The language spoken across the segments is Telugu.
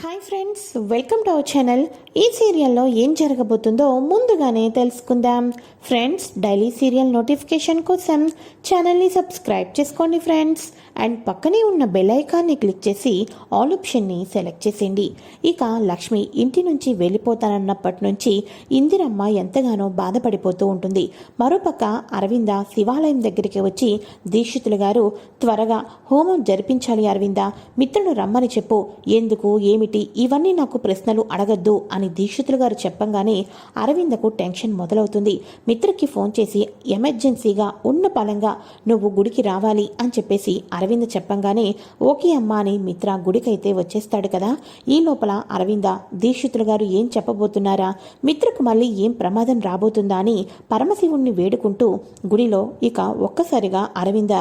Hi friends welcome to our channel ఈ సీరియల్లో ఏం జరగబోతుందో ముందుగానే తెలుసుకుందాం. ఫ్రెండ్స్ డైలీ సీరియల్ నోటిఫికేషన్ కోసం ఛానల్ని సబ్స్క్రైబ్ చేసుకోండి ఫ్రెండ్స్ అండ్ పక్కనే ఉన్న బెల్ ఐకాన్ని క్లిక్ చేసి ఆల్ ఆప్షన్ని సెలెక్ట్ చేసేయండి. ఇక లక్ష్మి ఇంటి నుంచి వెళ్ళిపోతానన్నప్పటి నుంచి ఇందిరమ్మ ఎంతగానో బాధపడిపోతూ ఉంటుంది. మరోపక్క అరవింద శివాలయం దగ్గరికి వచ్చి దీక్షితులు గారు త్వరగా హోమం జరిపించాలి అరవింద మిత్రుడు రమ్మని చెప్పు. ఎందుకు ఏమిటి? ఇవన్నీ నాకు ప్రశ్నలు అడగద్దు అని దీక్షితులు గారు చెప్పంగానే అరవిందకు టెన్షన్ మొదలవుతుంది. మిత్రకి ఫోన్ చేసి ఎమర్జెన్సీగా ఉన్న పలంగా నువ్వు గుడికి రావాలి అని చెప్పేసి అరవింద చెప్పంగానే ఓకే అమ్మా అని మిత్ర గుడికైతే వచ్చేస్తాడు కదా. ఈ లోపల అరవింద దీక్షితులు గారు ఏం చెప్పబోతున్నారా? మిత్రకు మళ్ళీ ఏం ప్రమాదం రాబోతుందా అని పరమశివుణ్ణి వేడుకుంటూ గుడిలో ఇక ఒక్కసారిగా అరవింద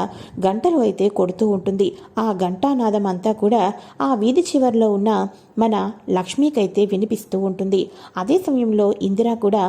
గంటలు అయితే కొడుతూ ఉంటుంది. ఆ ఘంటానాదం అంతా కూడా ఆ వీధి చివరిలో ఉన్న మన లక్ష్మికైతే వినిపిస్తూ ఉంటుంది. అదే సమయంలో ఇందిరా కూడా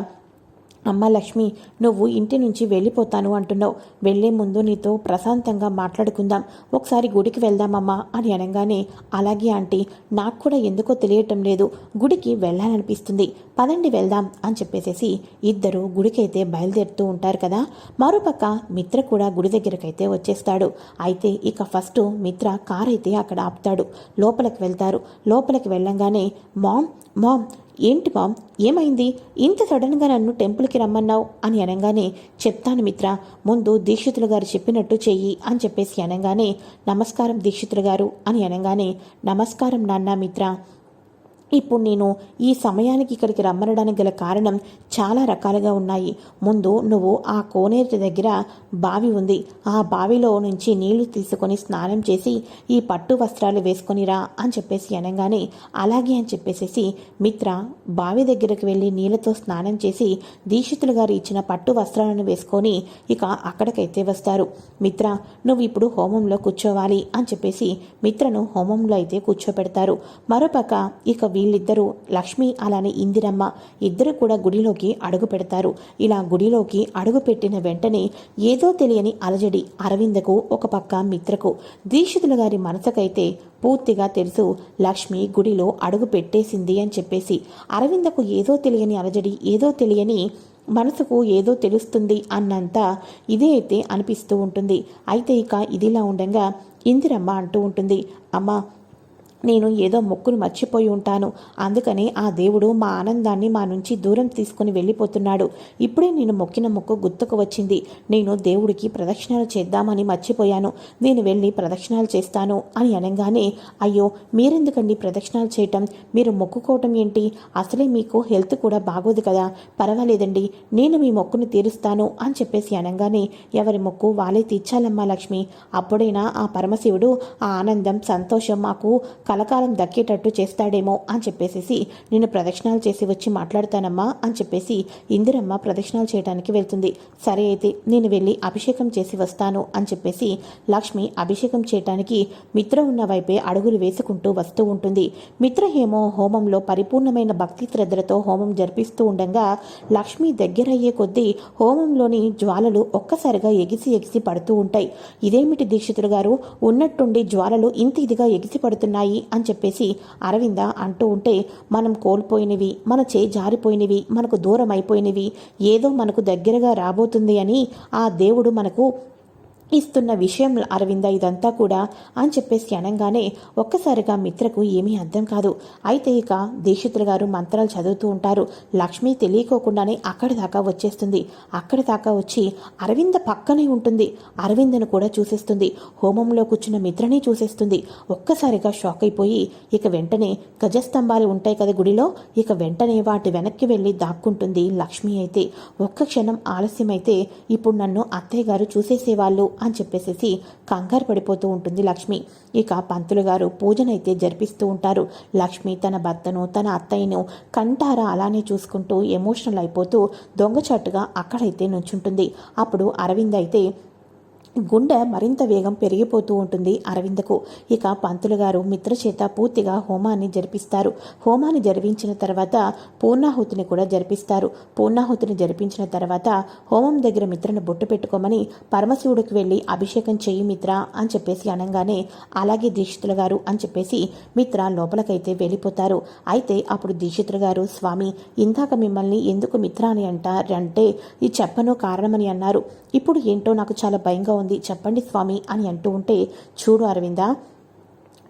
అమ్మ లక్ష్మి నువ్వు ఇంటి నుంచి వెళ్ళిపోతాను అంటున్నావు. వెళ్ళే ముందు నీతో ప్రశాంతంగా మాట్లాడుకుందాం. ఒకసారి గుడికి వెళ్దామమ్మా అని అనగానే అలాగే ఆంటీ నాకు కూడా ఎందుకో తెలియటం లేదు. గుడికి వెళ్ళాలనిపిస్తుంది. పదండి వెళ్దాం అని చెప్పేసేసి ఇద్దరు గుడికైతే బయలుదేరుతూ ఉంటారు కదా. మరోపక్క మిత్ర కూడా గుడి దగ్గరకైతే వచ్చేస్తాడు. అయితే ఇక ఫస్ట్ మిత్ర కార్ అయితే అక్కడ ఆపుతాడు. లోపలికి వెళ్తారు. లోపలికి వెళ్ళంగానే మామ్ మామ్ ఏంటి మామ్ ఏమైంది? ఇంత సడన్గా నన్ను టెంపుల్కి రమ్మన్నావు? అని అనగానే చెప్తాను మిత్ర ముందు దీక్షితులు గారు చెప్పినట్టు చెయ్యి అని చెప్పేసి అనగానే నమస్కారం దీక్షితులు గారు అని అనగానే నమస్కారం నాన్న మిత్ర ఇప్పుడు నేను ఈ సమయానికి ఇక్కడికి రమ్మనడానికి గల కారణం చాలా రకాలుగా ఉన్నాయి. ముందు నువ్వు ఆ కోనేరు దగ్గర బావి ఉంది. ఆ బావిలో నుంచి నీళ్ళు తీసుకొని స్నానం చేసి ఈ పట్టు వస్త్రాలు వేసుకొని రా అని చెప్పేసి అనగానే అలాగే అని చెప్పేసేసి మిత్ర బావి దగ్గరకు వెళ్ళి నీళ్ళతో స్నానం చేసి దీక్షితులు గారు ఇచ్చిన పట్టు వస్త్రాలను వేసుకొని ఇక అక్కడికైతే వస్తారు. మిత్ర నువ్వు ఇప్పుడు హోమంలో కూర్చోవాలి అని చెప్పేసి మిత్రను హోమంలో అయితే కూర్చోపెడతారు. మరోపక్క ఇక వీళ్ళిద్దరూ లక్ష్మి అలానే ఇందిరమ్మ ఇద్దరు కూడా గుడిలోకి అడుగు పెడతారు. ఇలా గుడిలోకి అడుగు పెట్టిన వెంటనే ఏదో తెలియని అలజడి అరవిందకు ఒక పక్క మిత్రకు దీక్షితుల గారి మనసుకైతే పూర్తిగా తెలుసు లక్ష్మి గుడిలో అడుగు పెట్టేసింది అని చెప్పేసి. అరవిందకు ఏదో తెలియని అలజడి ఏదో తెలియని మనసుకు ఏదో తెలుస్తుంది అన్నంత ఇదే అయితే అనిపిస్తూ ఉంటుంది. అయితే ఇక ఇదిలా ఉండగా ఇందిరమ్మ అంటూ ఉంటుంది అమ్మ నేను ఏదో మొక్కును మర్చిపోయి ఉంటాను. అందుకని ఆ దేవుడు మా ఆనందాన్ని మా నుంచి దూరం తీసుకుని వెళ్ళిపోతున్నాడు. ఇప్పుడే నేను మొక్కిన మొక్కు గుర్తుకు వచ్చింది. నేను దేవుడికి ప్రదక్షిణాలు చేద్దామని మర్చిపోయాను. నేను వెళ్ళి ప్రదక్షిణాలు చేస్తాను అని అనగానే అయ్యో మీరెందుకండి ప్రదక్షిణాలు చేయటం? మీరు మొక్కుకోవటం ఏంటి? అసలే మీకు హెల్త్ కూడా బాగోదు కదా. పర్వాలేదండి నేను మీ మొక్కును తీరుస్తాను అని చెప్పేసి అనగానే ఎవరి మొక్కు వాళ్ళే తీర్చాలమ్మా లక్ష్మి. అప్పుడైనా ఆ పరమశివుడు ఆ ఆనందం సంతోషం మాకు కలకాలం దక్కేటట్టు చేస్తాడేమో అని చెప్పేసి నేను ప్రదక్షిణాలు చేసి వచ్చి మాట్లాడతానమ్మా అని చెప్పేసి ఇందిరమ్మ ప్రదక్షిణాలు చేయడానికి వెళ్తుంది. సరే అయితే నేను వెళ్ళి అభిషేకం చేసి వస్తాను అని చెప్పేసి లక్ష్మి అభిషేకం చేయటానికి మిత్ర ఉన్న వైపే అడుగులు వేసుకుంటూ వస్తూ ఉంటుంది. మిత్ర హేమో హోమంలో పరిపూర్ణమైన భక్తి శ్రద్ధలతో హోమం జరిపిస్తూ ఉండగా లక్ష్మి దగ్గరయ్యే కొద్దీ హోమంలోని జ్వాలలు ఒక్కసారిగా ఎగిసి ఎగిసి పడుతూ ఉంటాయి. ఇదేమిటి దీక్షితులు గారు? ఉన్నట్టుండి జ్వాలలు ఇంత ఇదిగా ఎగిసి పడుతున్నాయి. అని చెప్పేసి అరవింద అంటూ ఉంటే మనం కోల్పోయినవి మన చే జారిపోయినవి మనకు దూరం అయిపోయినవి ఏదో మనకు దగ్గరగా రాబోతుంది అని ఆ దేవుడు మనకు ఇస్తున్న విషయంలో అరవింద ఇదంతా కూడా అని చెప్పేసి అనగానే ఒక్కసారిగా మిత్రకు ఏమీ అర్థం కాదు. అయితే ఇక దీక్షితులు గారు మంత్రాలు చదువుతూ ఉంటారు. లక్ష్మి తెలియకోకుండానే అక్కడి దాకా వచ్చేస్తుంది. అక్కడి దాకా వచ్చి అరవింద పక్కనే ఉంటుంది. అరవిందను కూడా చూసేస్తుంది. హోమంలో కూర్చున్న మిత్రని చూసేస్తుంది. ఒక్కసారిగా షాక్ అయిపోయి ఇక వెంటనే గజస్తంభాలు ఉంటాయి కదా గుడిలో? ఇక వెంటనే వాటి వెనక్కి వెళ్ళి దాక్కుంటుంది లక్ష్మి అయితే. ఒక్క క్షణం ఆలస్యమైతే ఇప్పుడు నన్ను అత్తయ్య గారు చూసేసేవాళ్ళు. అని చెప్పేసేసి కంగారు పడిపోతూ ఉంటుంది లక్ష్మి. ఇక పంతులు గారు పూజనైతే జరిపిస్తూ ఉంటారు. లక్ష్మి తన భర్తను తన అత్తయ్యను కంటారా అలానే చూసుకుంటూ ఎమోషనల్ అయిపోతూ దొంగచాటుగా అక్కడైతే నుంచుంటుంది. అప్పుడు అరవింద్ అయితే గుండె మరింత వేగం పెరిగిపోతూ ఉంటుంది అరవిందకు. ఇక పంతులు గారు మిత్ర చేత పూర్తిగా హోమాన్ని జరిపిస్తారు. హోమాన్ని జరిపించిన తర్వాత పూర్ణాహుతిని కూడా జరిపిస్తారు. పూర్ణాహుతిని జరిపించిన తర్వాత హోమం దగ్గర మిత్రను బొట్టు పెట్టుకోమని పరమశివుడికి వెళ్ళి అభిషేకం చెయ్యి మిత్ర అని చెప్పేసి అనగానే అలాగే దీక్షితులు గారు అని చెప్పేసి మిత్ర లోపలకైతే వెళ్ళిపోతారు. అయితే అప్పుడు దీక్షితులు గారు స్వామి ఇందాక మిమ్మల్ని ఎందుకు మిత్ర అని అంటారంటే ఈ చెప్పను కారణమని అన్నారు. ఇప్పుడు ఏంటో నాకు చాలా భయంగా ఉంది. చెప్పండి స్వామి అని అంటూ ఉంటే చూడు అరవింద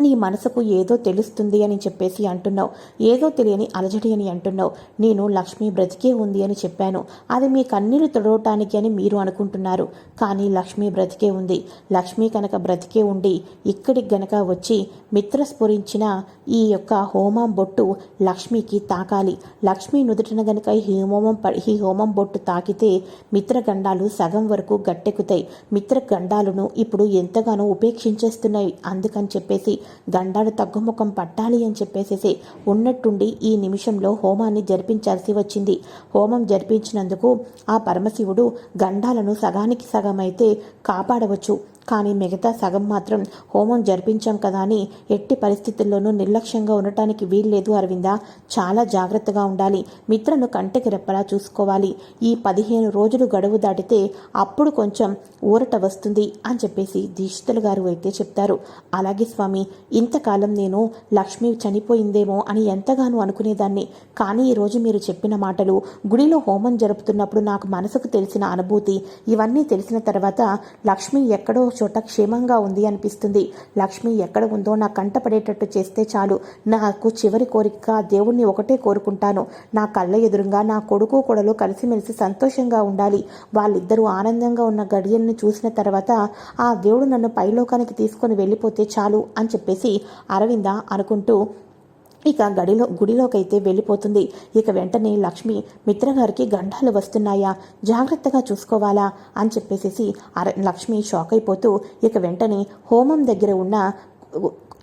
నీ మనసుకు ఏదో తెలుస్తుంది అని చెప్పేసి అంటున్నావు. ఏదో తెలియని అలజడి అని అంటున్నావు. నేను లక్ష్మి బ్రతికే ఉంది అని చెప్పాను. అది మీ కన్నీరు తొడవటానికి అని మీరు అనుకుంటున్నారు. కానీ లక్ష్మి బ్రతికే ఉంది. లక్ష్మి కనుక బ్రతికే ఉండి ఇక్కడికి గనక వచ్చి మిత్ర స్ఫురించిన ఈ యొక్క హోమం బొట్టు లక్ష్మికి తాకాలి. లక్ష్మి నుదుటిన గనక ఈ హోమం ఈ హోమం బొట్టు తాకితే మిత్రగండాలు సగం వరకు గట్టెక్కుతాయి. మిత్రగండాలను ఇప్పుడు ఎంతగానో ఉపేక్షించేస్తున్నాయి. అందుకని చెప్పేసి గండాలు తగ్గుముఖం పట్టాలి అని చెప్పేసేసి ఉన్నట్టుండి ఈ నిమిషంలో హోమాన్ని జరిపించాల్సి వచ్చింది. హోమం జరిపించినందుకు ఆ పరమశివుడు గండాలను సగానికి సగం అయితే కాపాడవచ్చు. కానీ మిగతా సగం మాత్రం హోమం జరిపించాం కదా అని ఎట్టి పరిస్థితుల్లోనూ నిర్లక్ష్యంగా ఉండటానికి వీల్లేదు అరవింద. చాలా జాగ్రత్తగా ఉండాలి. మిత్రను కంటికి రెప్పలా చూసుకోవాలి. ఈ పదిహేను రోజులు గడువు దాటితే అప్పుడు కొంచెం ఊరట వస్తుంది అని చెప్పేసి దీక్షితులు గారు అయితే చెప్తారు. అలాగే స్వామి ఇంతకాలం నేను లక్ష్మి చనిపోయిందేమో అని ఎంతగానో అనుకునేదాన్ని. కానీ ఈరోజు మీరు చెప్పిన మాటలు గుడిలో హోమం జరుపుతున్నప్పుడు నాకు మనసుకు తెలిసిన అనుభూతి ఇవన్నీ తెలిసిన తర్వాత లక్ష్మి ఎక్కడో చోట క్షేమంగా ఉంది అనిపిస్తుంది. లక్ష్మి ఎక్కడ ఉందో నా కంట పడేటట్టు చేస్తే చాలు. నాకు చివరి కోరిక దేవుణ్ణి ఒకటే కోరుకుంటాను. నా కళ్ళ ఎదురుగా నా కొడుకు కొడలు కలిసిమెలిసి సంతోషంగా ఉండాలి. వాళ్ళిద్దరూ ఆనందంగా ఉన్న గడియల్ని చూసిన తర్వాత ఆ దేవుడు నన్ను పైలోకానికి తీసుకొని వెళ్ళిపోతే చాలు అని చెప్పేసి అరవింద అనుకుంటూ ఇక గడిలో గుడిలోకైతే వెళ్ళిపోతుంది. ఇక వెంటనే లక్ష్మి మిత్రగారికి గండాలు వస్తున్నాయా? జాగ్రత్తగా చూసుకోవాలా? అని చెప్పేసేసి అర లక్ష్మి షాక్ అయిపోతూ ఇక వెంటనే హోమం దగ్గర ఉన్న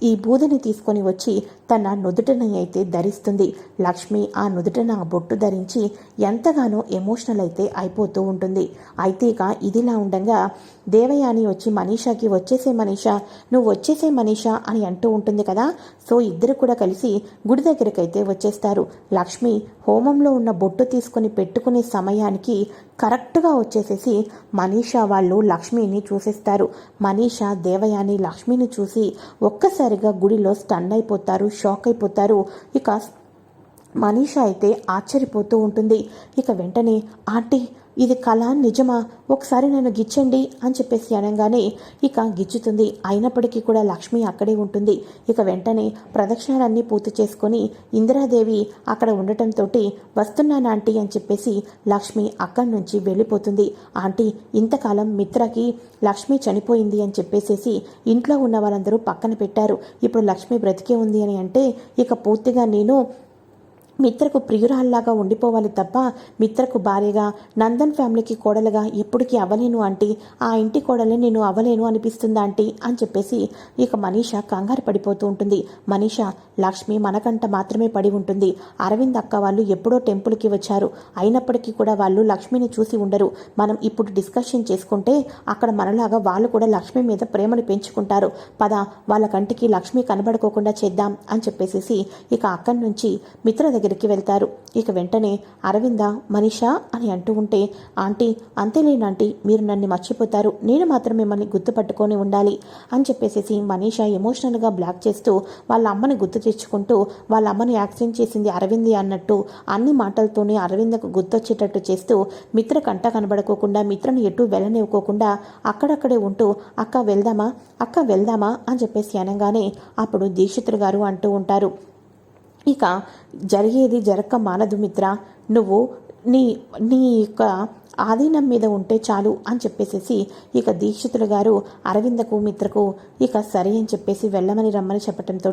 ఈ బూదని తీసుకొని వచ్చి తన నుదుటని అయితే ధరిస్తుంది. లక్ష్మి ఆ నుదుటన ఆ బొట్టు ధరించి ఎంతగానో ఎమోషనల్ అయితే అయిపోతూ ఉంటుంది. అయితే ఇక ఇదిలా ఉండగా దేవయాని వచ్చి మనీషాకి వచ్చేసే మనీషా నువ్వు వచ్చేసే మనీషా అని అంటూ ఉంటుంది కదా. సో ఇద్దరు కూడా కలిసి గుడి దగ్గరకైతే వచ్చేస్తారు. లక్ష్మి హోమంలో ఉన్న బొట్టు తీసుకొని పెట్టుకునే సమయానికి కరెక్ట్గా వచ్చేసేసి మనీషా వాళ్ళు లక్ష్మిని చూసేస్తారు. మనీషా దేవయాని లక్ష్మిని చూసి ఒక్కసారి ఒక్కసారిగా గుడిలో స్టన్ అయిపోతారు షాక్ అయిపోతారు. ఇక మనీష అయితే ఆశ్చర్యపోతూ ఉంటుంది. ఇక వెంటనే ఆంటీ ఇది కళ నిజమా? ఒకసారి నన్ను గిచ్చండి అని చెప్పేసి అనగానే ఇక గిచ్చుతుంది. అయినప్పటికీ కూడా లక్ష్మి అక్కడే ఉంటుంది. ఇక వెంటనే ప్రదక్షిణలన్నీ పూర్తి చేసుకొని ఇందిరాదేవి అక్కడ ఉండటంతో వస్తున్నాను ఆంటీ అని చెప్పేసి లక్ష్మి అక్కడి నుంచి వెళ్ళిపోతుంది. ఆంటీ ఇంతకాలం మిత్రకి లక్ష్మి చనిపోయింది అని చెప్పేసేసి ఇంట్లో ఉన్న వాళ్ళందరూ పక్కన పెట్టారు. ఇప్పుడు లక్ష్మి బ్రతికే ఉంది అని అంటే ఇక పూర్తిగా నేను మిత్రకు ప్రియురాల్లాగా ఉండిపోవాలి తప్ప మిత్రకు భార్యగా నందన్ ఫ్యామిలీకి కోడలుగా ఎప్పటికీ అవ్వలేను ఆంటీ. ఆ ఇంటి కోడలే నేను అవ్వలేను అనిపిస్తుంది ఆంటీ అని చెప్పేసి ఇక మనీష కంగారు పడిపోతూ ఉంటుంది. మనీష లక్ష్మి మనకంట మాత్రమే పడి ఉంటుంది. అరవింద్ అక్క వాళ్ళు ఎప్పుడో టెంపుల్కి వచ్చారు. అయినప్పటికీ కూడా వాళ్ళు లక్ష్మిని చూసి ఉండరు. మనం ఇప్పుడు డిస్కషన్ చేసుకుంటే అక్కడ మనలాగా వాళ్ళు కూడా లక్ష్మి మీద ప్రేమను పెంచుకుంటారు. పద వాళ్ళ కంటికి లక్ష్మి కనబడుకోకుండా చేద్దాం అని చెప్పేసేసి ఇక అక్కడి నుంచి మిత్ర దగ్గర దగ్గరికి వెళ్తారు. ఇక వెంటనే అరవింద మనీషా అని అంటూ ఉంటే ఆంటీ అంతేలేనాంటీ మీరు నన్ను మర్చిపోతారు. నేను మాత్రం మిమ్మల్ని గుర్తుపట్టుకొని ఉండాలి అని చెప్పేసేసి మనీషా ఎమోషనల్గా బ్లాక్ చేస్తూ వాళ్ళ అమ్మని గుర్తు తెచ్చుకుంటూ వాళ్ళ అమ్మని యాక్సిడెంట్ చేసింది అరవింది అన్నట్టు అన్ని మాటలతోనే అరవిందకు గుర్తొచ్చేటట్టు చేస్తూ మిత్ర కంట కనబడుకోకుండా మిత్రను ఎటు వెళ్ళనివ్వకోకుండా అక్కడక్కడే ఉంటూ అక్క వెళ్దామా? అక్క వెళ్దామా? అని చెప్పేసి అనగానే అప్పుడు దీక్షితులు గారు అంటూ ఉంటారు. ఇక జరిగేది జరక్క మానదు మిత్ర. నువ్వు నీ నీ యొక్క ఆధీనం మీద ఉంటే చాలు అని చెప్పేసేసి ఇక దీక్షితులు గారు అరవిందకు మిత్రకు ఇక సరే అని చెప్పేసి వెళ్ళమని రమ్మని చెప్పటంతో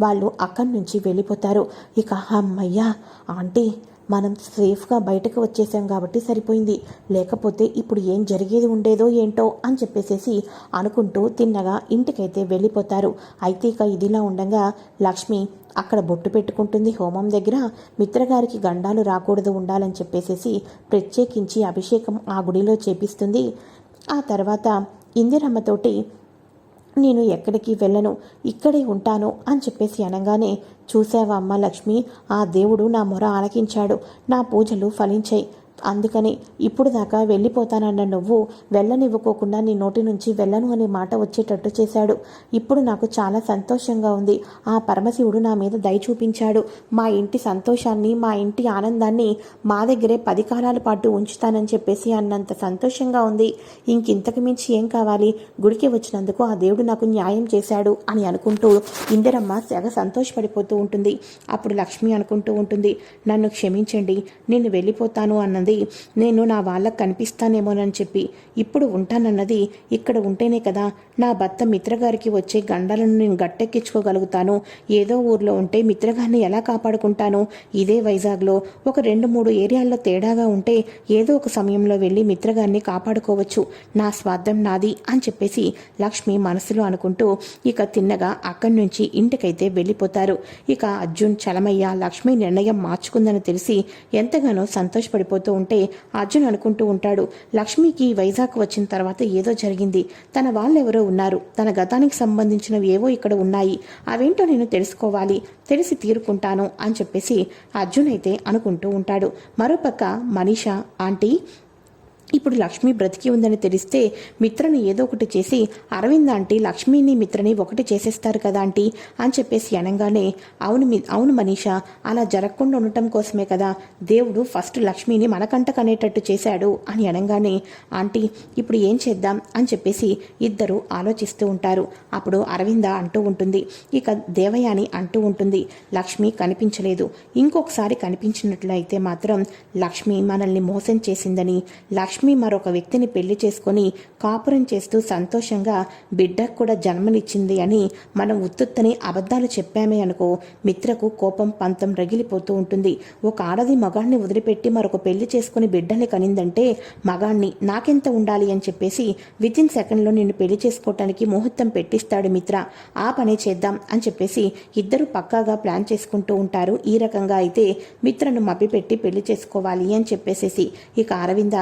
వాళ్ళు అక్కడి నుంచి వెళ్ళిపోతారు. ఇక అమ్మయ్యా ఆంటీ మనం సేఫ్గా బయటకు వచ్చేసాం కాబట్టి సరిపోయింది. లేకపోతే ఇప్పుడు ఏం జరిగేది ఉండేదో ఏంటో అని చెప్పేసేసి అనుకుంటూ తిన్నగా ఇంటికైతే వెళ్ళిపోతారు. అయితే ఇక ఇదిలా ఉండగా లక్ష్మి అక్కడ బొట్టు పెట్టుకుంటుంది హోమం దగ్గర. మిత్రగారికి గండాలు రాకూడదు ఉండాలని చెప్పేసేసి ప్రత్యేకించి అభిషేకం ఆ గుడిలో చేపిస్తుంది. ఆ తర్వాత ఇందిరమ్మతోటి నేను ఎక్కడికి వెళ్ళను ఇక్కడే ఉంటాను అని చెప్పేసి అనగానే చూసావా అమ్మ లక్ష్మి? ఆ దేవుడు నా మొర ఆలకించాడు. నా పూజలు ఫలించాయి. అందుకని ఇప్పుడు దాకా వెళ్ళిపోతానన్న నువ్వు వెళ్ళనివ్వకోకుండా నీ నోటి నుంచి వెళ్ళను అనే మాట వచ్చేటట్టు చేశాడు. ఇప్పుడు నాకు చాలా సంతోషంగా ఉంది. ఆ పరమశివుడు నా మీద దయ చూపించాడు. మా ఇంటి సంతోషాన్ని మా ఇంటి ఆనందాన్ని మా దగ్గరే పది కాలాల పాటు ఉంచుతానని చెప్పేసి అన్నంత సంతోషంగా ఉంది. ఇంకింతకు మించి ఏం కావాలి? గుడికి వచ్చినందుకు ఆ దేవుడు నాకు న్యాయం చేశాడు అని అనుకుంటూ ఇందిరమ్మ సెగ సంతోషపడిపోతూ ఉంటుంది. అప్పుడు లక్ష్మి అనుకుంటూ ఉంటుంది నన్ను క్షమించండి నేను వెళ్ళిపోతాను అన్నది నేను నా వాళ్ళకు కనిపిస్తానేమోనని చెప్పి ఇప్పుడు ఉంటానన్నది ఇక్కడ ఉంటేనే కదా. నా భర్త మిత్రగారికి వచ్చే గండాలను నేను గట్టెక్కించుకోగలుగుతాను. ఏదో ఊర్లో ఉంటే మిత్రగారిని ఎలా కాపాడుకుంటాను? ఇదే వైజాగ్లో ఒక రెండు మూడు ఏరియాల్లో తేడాగా ఉంటే ఏదో ఒక సమయంలో వెళ్ళి మిత్రగారిని కాపాడుకోవచ్చు. నా స్వార్థం నాది అని చెప్పేసి లక్ష్మి మనసులో అనుకుంటూ ఇక తిన్నగా అక్కడి నుంచి ఇంటికైతే వెళ్ళిపోతారు. ఇక అర్జున్ చలమయ్య లక్ష్మి నిర్ణయం మార్చుకుందని తెలిసి ఎంతగానో సంతోషపడిపోతూ ఉంటే అర్జున్ అనుకుంటూ ఉంటాడు లక్ష్మికి వైజాగ్ వచ్చిన తర్వాత ఏదో జరిగింది. తన వాళ్ళెవరో ఉన్నారు. తన గతానికి సంబంధించినవి ఏవో ఇక్కడ ఉన్నాయి. అవేంటో నేను తెలుసుకోవాలి తెలిసి తీరుకుంటాను అని చెప్పేసి అర్జున్ అయితే అనుకుంటూ ఉంటాడు. మరోపక్క మనీషా ఆంటీ ఇప్పుడు లక్ష్మి బ్రతికి ఉందని తెలిస్తే మిత్రని ఏదో ఒకటి చేసి అరవింద్ ఆంటీ లక్ష్మిని మిత్రని ఒకటి చేసేస్తారు కదా ఆంటీ అని చెప్పేసి అనగానే అవును అవును మనీషా అలా జరగకుండా ఉండటం కోసమే కదా దేవుడు ఫస్ట్ లక్ష్మిని మనకంట కనేటట్టు చేశాడు అని అనగానే ఆంటీ ఇప్పుడు ఏం చేద్దాం అని చెప్పేసి ఇద్దరు ఆలోచిస్తూ ఉంటారు. అప్పుడు అరవింద అంటూ ఉంటుంది. ఇక దేవయాని అంటూ ఉంటుంది. లక్ష్మి కనిపించలేదు. ఇంకొకసారి కనిపించినట్లయితే మాత్రం లక్ష్మి మనల్ని మోసం చేసిందని లక్ష్మి లక్ష్మి మరొక వ్యక్తిని పెళ్ళి చేసుకొని కాపురం చేస్తూ సంతోషంగా బిడ్డకు కూడా జన్మనిచ్చింది అని మనం ఉత్తుత్తని అబద్ధాలు చెప్పామే అనుకో మిత్రకు కోపం పంతం రగిలిపోతూ ఉంటుంది. ఒక ఆడది మగాణ్ణి వదిలిపెట్టి మరొక పెళ్ళి చేసుకుని బిడ్డని కనిందంటే మగాణ్ణి నాకెంత ఉండాలి అని చెప్పేసి విత్ ఇన్ సెకండ్లో నిన్ను పెళ్ళి చేసుకోవటానికి ముహూర్తం పెట్టిస్తాడు మిత్ర. ఆ పనే చేద్దాం అని చెప్పేసి ఇద్దరు పక్కాగా ప్లాన్ చేసుకుంటూ ఉంటారు. ఈ రకంగా అయితే మిత్రను మభ్యపెట్టి పెళ్ళి చేసుకోవాలి అని చెప్పేసేసి. ఇక అరవింద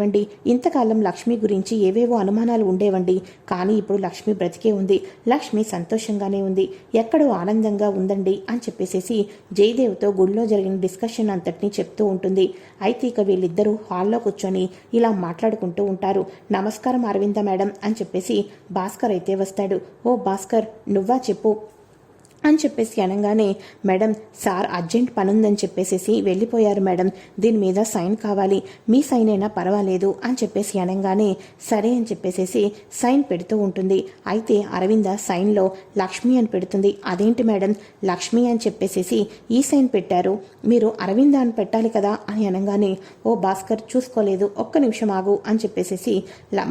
ఏవండి ఇంతకాలం లక్ష్మి గురించి ఏవేవో అనుమానాలు ఉండేవండి. కానీ ఇప్పుడు లక్ష్మి బ్రతికే ఉంది. లక్ష్మి సంతోషంగానే ఉంది. ఎక్కడో ఆనందంగా ఉందండి అని చెప్పేసేసి జయదేవ్తో గుడిలో జరిగిన డిస్కషన్ అంతటినీ చెప్తూ ఉంటుంది. అయితే ఇక వీళ్ళిద్దరూ హాల్లో కూర్చొని ఇలా మాట్లాడుకుంటూ ఉంటారు. నమస్కారం అరవింద మేడం అని చెప్పేసి భాస్కర్ అయితే వస్తాడు. ఓ భాస్కర్ నువ్వా చెప్పు. అని చెప్పేసి అనగానే మేడం సార్ అర్జెంట్ పనుందని చెప్పేసేసి వెళ్ళిపోయారు మేడం. దీని మీద సైన్ కావాలి. మీ సైన్ అయినా పర్వాలేదు అని చెప్పేసి అనగానే సరే అని చెప్పేసేసి సైన్ పెడుతూ ఉంటుంది. అయితే అరవింద సైన్లో లక్ష్మి అని పెడుతుంది. అదేంటి మేడం? లక్ష్మి అని చెప్పేసేసి ఈ సైన్ పెట్టారు. మీరు అరవింద అని పెట్టాలి కదా అని అనగానే ఓ భాస్కర్ చూసుకోలేదు. ఒక్క నిమిషం ఆగు అని చెప్పేసేసి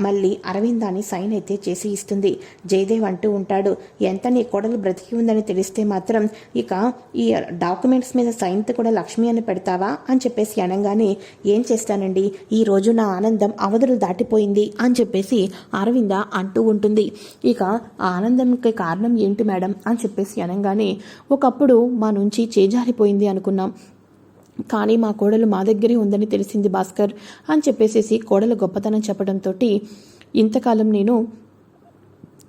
మళ్ళీ అరవింద అని సైన్ అయితే చేసి ఇస్తుంది. జయదేవ్ అంటూ ఉంటాడు ఎంత నీ కోడలు బ్రతికి ఉందని తెలిస్తే మాత్రం ఇక ఈ డాక్యుమెంట్స్ మీద సైన్త్ కూడా లక్ష్మి అని పెడతావా? అని చెప్పేసి అనగానే ఏం చేస్తానండి? ఈ రోజు నా ఆనందం అవధులు దాటిపోయింది అని చెప్పేసి అరవింద అంటూ ఉంటుంది. ఇక ఆనందంకి కారణం ఏంటి మేడం? అని చెప్పేసి అనగానే ఒకప్పుడు మా నుంచి చేజారిపోయింది అనుకున్నాం. కానీ మా కోడలు మా దగ్గరే ఉందని తెలిసింది భాస్కర్ అని చెప్పేసేసి కోడలు గొప్పతనం చెప్పడంతో ఇంతకాలం నేను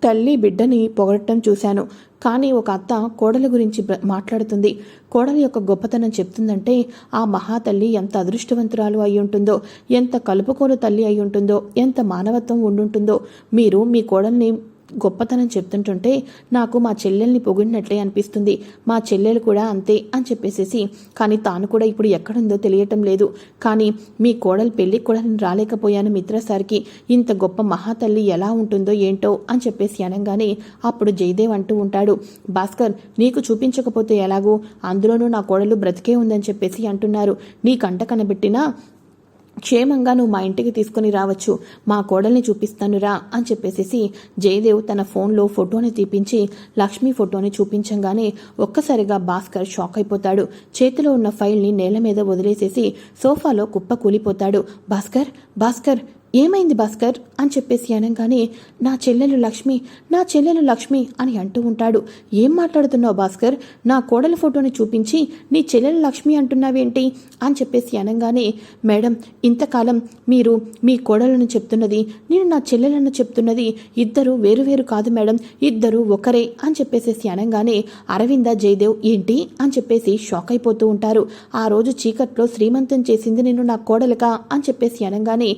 తల్లి బిడ్డని పొగడటం చూశాను. కానీ ఒక అత్త కోడల గురించి మాట్లాడుతుంది. కోడల యొక్క గొప్పతనం చెప్తుందంటే ఆ మహాతల్లి ఎంత అదృష్టవంతురాలు అయి ఉంటుందో ఎంత కలుపుకోలు తల్లి అయి ఉంటుందో ఎంత మానవత్వం ఉండుంటుందో మీరు మీ కోడల్ని గొప్పతనం చెప్తుంటుంటే నాకు మా చెల్లెల్ని పొగిడినట్లే అనిపిస్తుంది. మా చెల్లెలు కూడా అంతే అని చెప్పేసేసి కానీ తాను కూడా ఇప్పుడు ఎక్కడుందో తెలియటం లేదు. కానీ మీ కోడలు పెళ్ళికి కూడా నేను రాలేకపోయాను మిత్రసారికి. ఇంత గొప్ప మహాతల్లి ఎలా ఉంటుందో ఏంటో అని చెప్పేసి అనగానే అప్పుడు జయదేవ్ అంటూ ఉంటాడు భాస్కర్ నీకు చూపించకపోతే ఎలాగూ? అందులోనూ నా కోడలు బ్రతికే ఉందని చెప్పేసి అంటున్నారు. నీ కంట కనబెట్టినా క్షేమంగా నువ్వు మా ఇంటికి తీసుకుని రావచ్చు. మా కోడల్ని చూపిస్తాను రా అని చెప్పేసేసి జయదేవ్ తన ఫోన్లో ఫోటోని తీపించి లక్ష్మి ఫోటోని చూపించంగానే ఒక్కసారిగా భాస్కర్ షాక్ అయిపోతాడు. చేతిలో ఉన్న ఫైల్ని నేల మీద వదిలేసేసి సోఫాలో కుప్ప కూలిపోతాడు. భాస్కర్ భాస్కర్ ఏమైంది భాస్కర్? అని చెప్పేసి అనగానే నా చెల్లెలు లక్ష్మి నా చెల్లెలు లక్ష్మి అని అంటూ ఉంటాడు. ఏం మాట్లాడుతున్నావు భాస్కర్? నా కోడల ఫోటోని చూపించి నీ చెల్లెలు లక్ష్మి అంటున్నావేంటి? అని చెప్పేసి అనగానే మేడం ఇంతకాలం మీరు మీ కోడలను చెప్తున్నది నేను నా చెల్లెలను చెప్తున్నది ఇద్దరు వేరు వేరు కాదు మేడం ఇద్దరు ఒకరే అని చెప్పేసేసి అనగానే అరవింద జయదేవ్ ఏంటి? అని చెప్పేసి షాక్ అయిపోతూ ఉంటారు. ఆ రోజు చీకట్లో శ్రీమంతం చేసింది నేను నా కోడలుగా అని చెప్పేసి అనగానే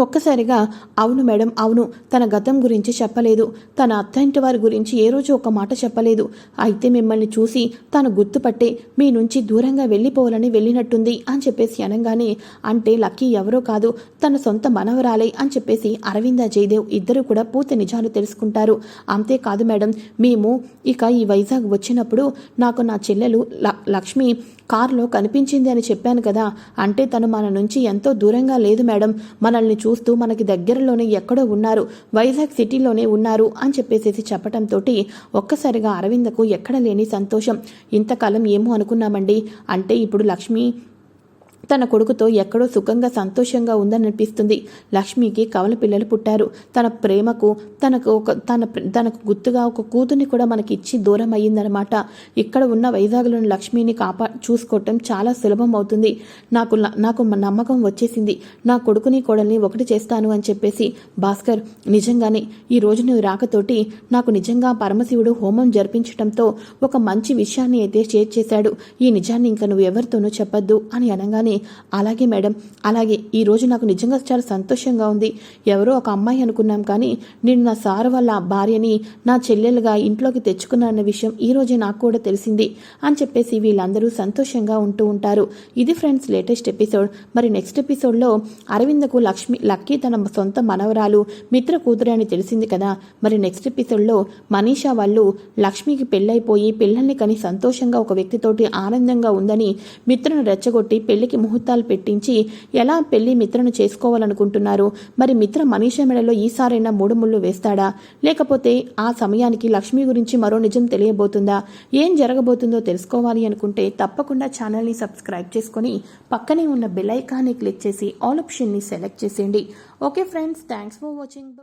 ఒక్కసారిగా అవును మేడం అవును. తన గతం గురించి చెప్పలేదు. తన అత్తంటి వారి గురించి ఏ రోజు ఒక మాట చెప్పలేదు. అయితే మిమ్మల్ని చూసి తను గుర్తుపట్టే మీ నుంచి దూరంగా వెళ్ళిపోవాలని వెళ్ళినట్టుంది అని చెప్పేసి అనగానే అంటే లక్కీ ఎవరో కాదు తన సొంత మనవరాలే అని చెప్పేసి అరవింద జయదేవ్ ఇద్దరు కూడా పూర్తి నిజాలు తెలుసుకుంటారు. అంతేకాదు మేడం మేము ఇక ఈ వైజాగ్ వచ్చినప్పుడు నాకు నా చెల్లెలు ల- లక్ష్మి కారులో కనిపించింది అని చెప్పాను కదా అంటే తను మన నుంచి ఎంతో దూరంగా లేదు మేడం. మనల్ని చూస్తూ మనకి దగ్గరలోనే ఎక్కడో ఉన్నారు వైజాగ్ సిటీలోనే ఉన్నారు అని చెప్పేసేసి చెప్పటంతో ఒక్కసారిగా అరవిందకు ఎక్కడ లేని సంతోషం. ఇంతకాలం ఏమో అనుకున్నామండి. అంటే ఇప్పుడు లక్ష్మి తన కొడుకుతో ఎక్కడో సుఖంగా సంతోషంగా ఉందని అనిపిస్తుంది లక్ష్మికి కవల పిల్లలు పుట్టారు. తన ప్రేమకు తనకు ఒక తన ప్ర- తనకు గుర్తుగా ఒక కూతుర్ని కూడా మనకి ఇచ్చి దూరం అయ్యిందనమాట. ఇక్కడ ఉన్న వైజాగ్లోని లక్ష్మిని కాపా చూసుకోవటం చాలా సులభం అవుతుంది. నాకు నాకు నమ్మకం వచ్చేసింది. నా కొడుకుని కోడల్ని ఒకటి చేస్తాను అని చెప్పేసి. భాస్కర్ నిజంగానే ఈ రోజు నువ్వు రాకతోటి నాకు నిజంగా పరమశివుడు హోమం జరిపించటంతో ఒక మంచి విషయాన్ని అయితే షేర్ చేశాడు. ఈ నిజాన్ని ఇంకా నువ్వు ఎవరితోనూ చెప్పొద్దు అని అనగానే అలాగే మేడం అలాగే ఈ రోజు నాకు నిజంగా చాలా సంతోషంగా ఉంది. ఎవరో ఒక అమ్మాయి అనుకున్నాం కానీ నేను నా సార్ వాళ్ళ భార్యని నా చెల్లెలుగా ఇంట్లోకి తెచ్చుకున్నానన్న విషయం ఈ రోజే నాకు కూడా తెలిసింది అని చెప్పేసి వీళ్ళందరూ సంతోషంగా ఉంటూ ఉంటారు. ఇది ఫ్రెండ్స్ లేటెస్ట్ ఎపిసోడ్. మరి నెక్స్ట్ ఎపిసోడ్లో అరవిందకు లక్ష్మి లక్కీ తన సొంత మనవరాలు మిత్ర కూతురు అని తెలిసింది కదా. మరి నెక్స్ట్ ఎపిసోడ్లో మనీషా వాళ్ళు లక్ష్మికి పెళ్ళైపోయి పిల్లల్ని కని సంతోషంగా ఒక వ్యక్తితోటి ఆనందంగా ఉందని మిత్రను రెచ్చగొట్టి పెళ్ళికి ముహూర్తాలు పెట్టించి ఎలా పెళ్ళి మిత్రను చేసుకోవాలనుకుంటున్నారు? మరి మిత్ర మనీష మెడలో ఈసారైనా మూడు ముళ్ళు వేస్తాడా? లేకపోతే ఆ సమయానికి లక్ష్మి గురించి మరో నిజం తెలియబోతుందా? ఏం జరగబోతుందో తెలుసుకోవాలి అనుకుంటే తప్పకుండా ఛానల్ని సబ్స్క్రైబ్ చేసుకొని పక్కనే ఉన్న బెల్ ఐకాన్ని క్లిక్ చేసి ఆల్ ఆప్షన్ని సెలెక్ట్ చేసేయండి. Okay friends thanks for watching.